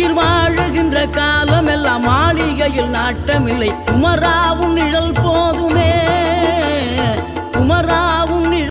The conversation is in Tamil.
உயிர் வாழுகின்ற காலம் எல்லாம் மாளிகையில் நாட்டமில்லை. குமராவும் நிழல் போ